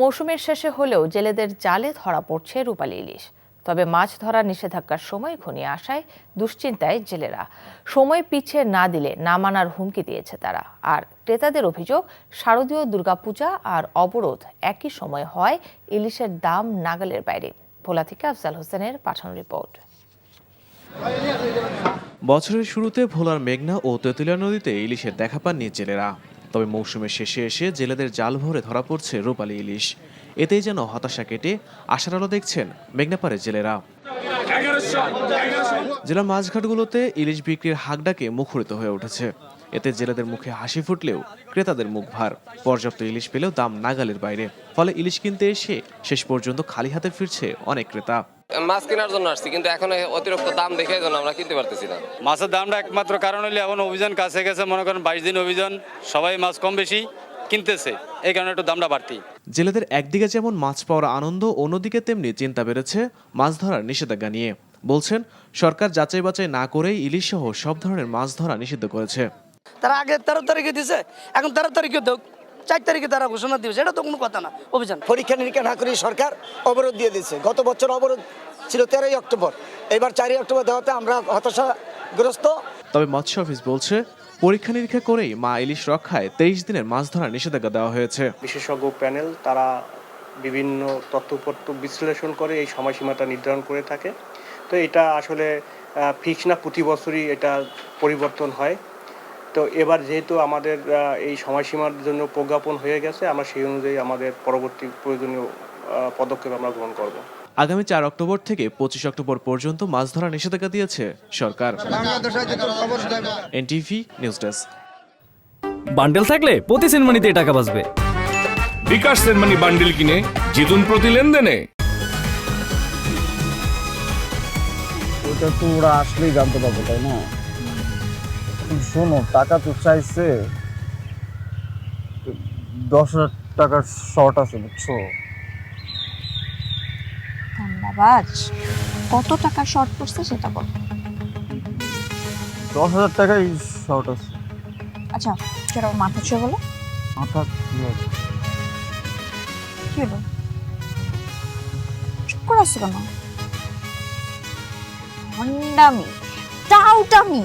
মৌসুমের শেষে হলেও জেলেদের জালে ধরা পড়ছে রূপালী ইলিশ। তবে মাছ ধরার নিষেধাজ্ঞার সময় ঘনিয়ে আসায় দুশ্চিন্তায় জেলেরা। সময় পিছিয়ে না দিলে না মানার হুমকি দিয়েছে তারা। আর ক্রেতাদের অভিযোগ, শারদীয় দুর্গাপূজা আর অবরোধ একই সময় হয় ইলিশের দাম নাগালের বাইরে। ভোলা থেকে আফজাল হোসেনের পাঠানো রিপোর্ট। বছরের শুরুতে ভোলার মেঘনা ও তেঁতুলিয়া নদীতে ইলিশের দেখা পাননি জেলেরা। তবে মৌসুমের শেষে এসে জেলেদের জাল ভরে ধরা পড়ছে রূপালী ইলিশ। এতেই যেন হতাশা কেটে আশার আলো দেখছেন মেঘনাপাড়ের জেলেরা। জেলা মাছঘাটগুলোতে ইলিশ বিক্রির হাকডাকে মুখরিত হয়ে উঠেছে। এতে জেলেদের মুখে হাসি ফুটলেও ক্রেতাদের মুখ ভার। পর্যাপ্ত ইলিশ পেলেও দাম নাগালের বাইরে। ফলে ইলিশ কিনতে এসে শেষ পর্যন্ত খালি হাতে ফিরছে অনেক ক্রেতা। মাছ কেনার জন্য আসছি কিন্তু এখন অতিরিক্ত দাম দেখে জন্য আমরা কিনতে পারতেছি না। মাছের দামটা একমাত্র কারণ হলে এখন অভিযান কাছে গেছে মনে করেন বাইশ দিন অভিযান সবাই মাছ কম বেশি কিনতেছে এই কারণে একটু দামটা বাড়তি। জেলেদের একদিকে যেমন মাছ পাওয়ার আনন্দ অন্যদিকে তেমনি চিন্তা বেড়েছে মাছ ধরার নিষেধাজ্ঞা নিয়ে। বলছেন সরকার যাচাই বাছাই না করেই ইলিশ সহ সব ধরনের মাছ ধরা নিষিদ্ধ করেছে। তারা আগে তেরো তারিখে দিছে এখন তেরো তারিখে দেখ চার তারিখে তারা ঘোষণা দিয়েছে এটা তো কোনো কথা না অভিযান। পরীক্ষা নিরীক্ষা না করে সরকার অবরোধ দিয়ে দিচ্ছে গত বছর অবরোধ ছিল তেরোই অক্টোবর। এবার চারই অক্টোবর দেওয়াতে আমরা হতাশাগ্রস্ত। তবে মৎস্য অফিস বলছে পরীক্ষা নিরীক্ষা করেই মা ইলিশ রক্ষায় তেইশ দিনের মাছ ধরার নিষেধাজ্ঞা দেওয়া হয়েছে। বিশেষজ্ঞ প্যানেল তারা বিভিন্ন তথ্যপত্র বিশ্লেষণ করে এই সময়সীমাটা নির্ধারণ করে থাকে। তো এটা আসলে ফিক্স না প্রতি বছরই এটা পরিবর্তন হয়। তো এবার যেহেতু আমাদের আহ, এই সময়সীমার জন্য প্রজ্ঞাপন হয়ে গেছে আমরা সেই অনুযায়ী আমাদের পরবর্তী প্রয়োজনীয় পদক্ষেপ আমরা গ্রহণ করব। আগামী চার অক্টোবর থেকে পঁচিশ অক্টোবর পর্যন্ত মাছ ধরার নিষেধাজ্ঞা দিয়েছে সরকার। NTV news desk. বান্ডেল থাকলে প্রতি সেনমানিতে টাকা বাঁচবে। বিকাশ সেনমানি বান্ডেল কিনে জিতুন প্রতি লেনদেনে। ওটা তো ওরা আসলেই জানতে পারব তাই না? শোনো টাকা তো চাইছে। দশ হাজার টাকার শর্ট আছে বুঝছ? ধন্যবাদ। কত টাকা শর্ট পড়ছে সেটা বল। দশ হাজার টাকাই শর্ট আছে। আচ্ছা সেটা মাথা ছুঁয়ে বলো। মাথা কি হলো? চুপ করে আসছো কেন? হন্ডামি টাউটামি।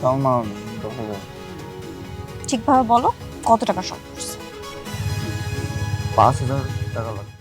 তাও না দশ হাজার ঠিকভাবে বলো কত টাকা শর্ট করছে? পাঁচ হাজার টাকা লাগবে।